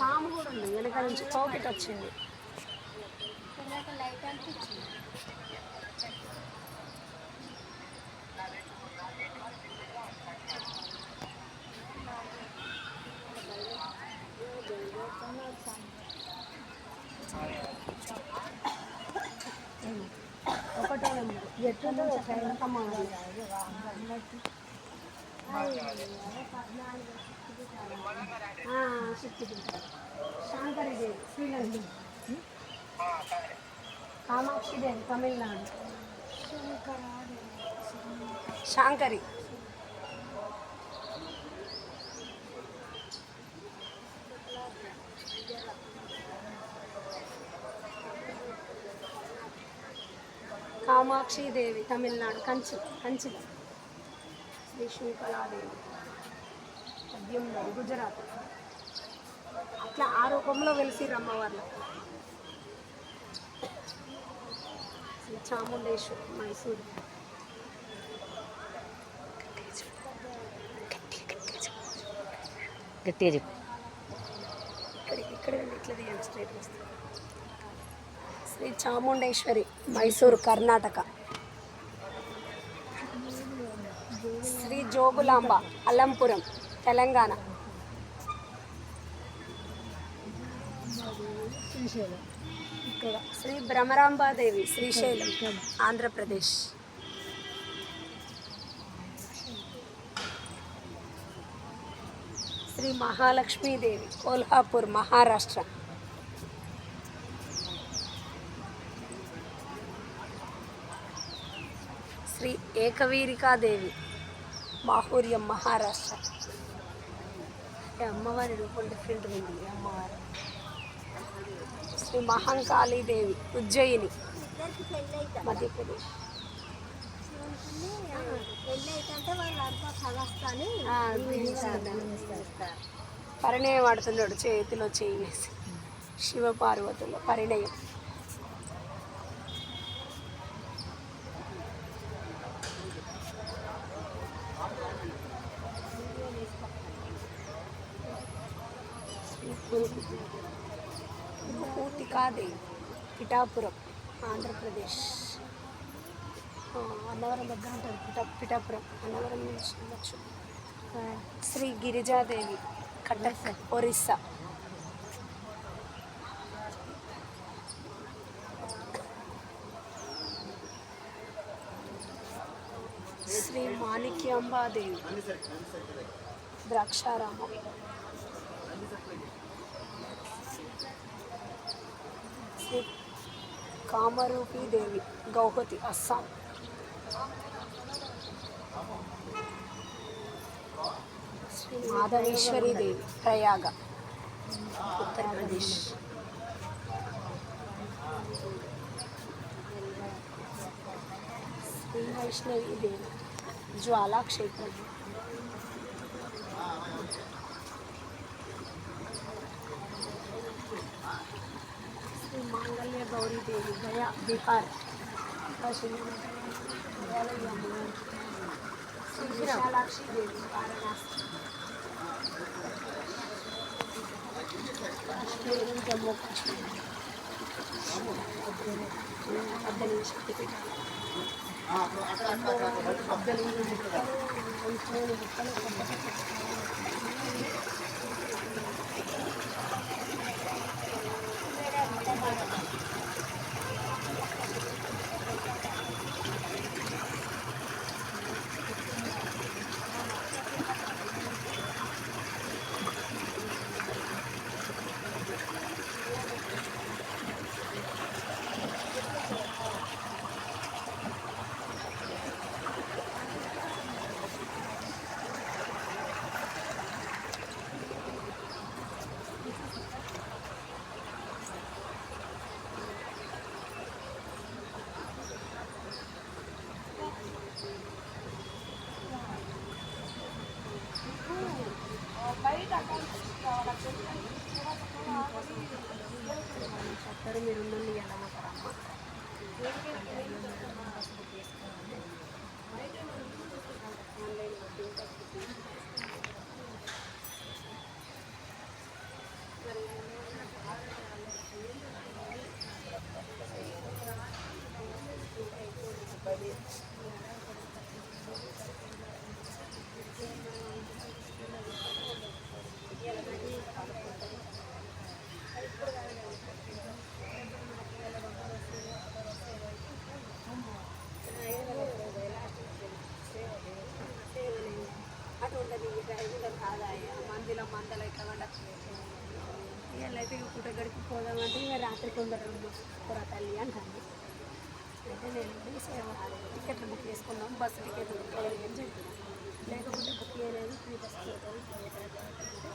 పాము కూడా ఉంది. వెనక నుంచి పాకెట్ వచ్చింది. ఒకటో నెంబర్ ఎట్టు మారాలి శ్రీలంక. కామాక్షి దేవి తమిళనాడు. శాంకరి. కామాక్షి దేవి తమిళనాడు. కంచి కంచిలో శ్రీ శృంఖలాదేవి పద్యంలో గుజరాత్. అట్లా ఆ రూపంలో వెలిసిరు అమ్మవార్లు శ్రీ చాముండేశ్వరి మైసూరు. గట్టిగా చెప్పు. ఇక్కడ ఇక్కడ ఇట్లా తీయండి స్ట్రైట్ వస్తుంది శ్రీ చాముండేశ్వరి మైసూరు కర్ణాటక. శ్రీ జోగులాంబ అల్లంపురం. తెలంగాణ. ఇక్కడ శ్రీ భ్రమరాంబాదేవి శ్రీశైలం ఆంధ్రప్రదేశ్. శ్రీ మహాలక్ష్మీదేవి కోల్హాపూర్ మహారాష్ట్ర. శ్రీ ఏకవీరికాదేవి బాహుర్యం మహారాష్ట్ర. అంటే అమ్మవారి రూపం డిఫరెంట్ ఉంది అమ్మవారు. శ్రీ మహంకాళీదేవి ఉజ్జయిని. మధ్యప్రదేశ్. పరిణయం ఆడుతున్నాడు చేతిలో చేయి వేసి. శివపార్వతులు పరిణయం. పూర్తికాదేవి పిఠాపురం ఆంధ్రప్రదేశ్. అన్నవరం దగ్గర ఉంటుంది పిఠా పిఠాపురం. అన్నవరం నుంచి వెళ్ళచ్చు శ్రీ గిరిజాదేవి కటక్ ఒరిస్సా. శ్రీ మాణిక్యాంబాదేవి ద్రాక్షారామం. శ్రీ కామరూపీ దేవి గౌహతి అస్సాం శ్రీ మాధవేశ్వరి దేవి ప్రయాగ ఉత్తరప్రదేశ్ శ్రీ వైష్ణవి దేవి జ్వాలా క్షేత్రం శ్రీ మాంగళ్య గౌరీ దేవి గయా బిహార్ శ్రీ విశాలాక్షి దేవి వారణాసి కాశ్మీర్ మీరు ఉండండి పద్దెనిమిది అమ్మ. ఆన్లైన్ ముక్కలు మూడు కూడా మందిలో మందలు అవుతామంటే ఇవాళ అయితే గడిపి పోదామంటే ఇక రాత్రి కొందరు చూసుకోరా తల్లి అంటాను అయితే నేను టికెట్లు బుక్ చేసుకున్నాం బస్సు టికెట్ బుక్ చేయాలి అని చెప్తున్నాను లేకపోతే బుక్ చేయలేదు ఫ్రీ బస్సు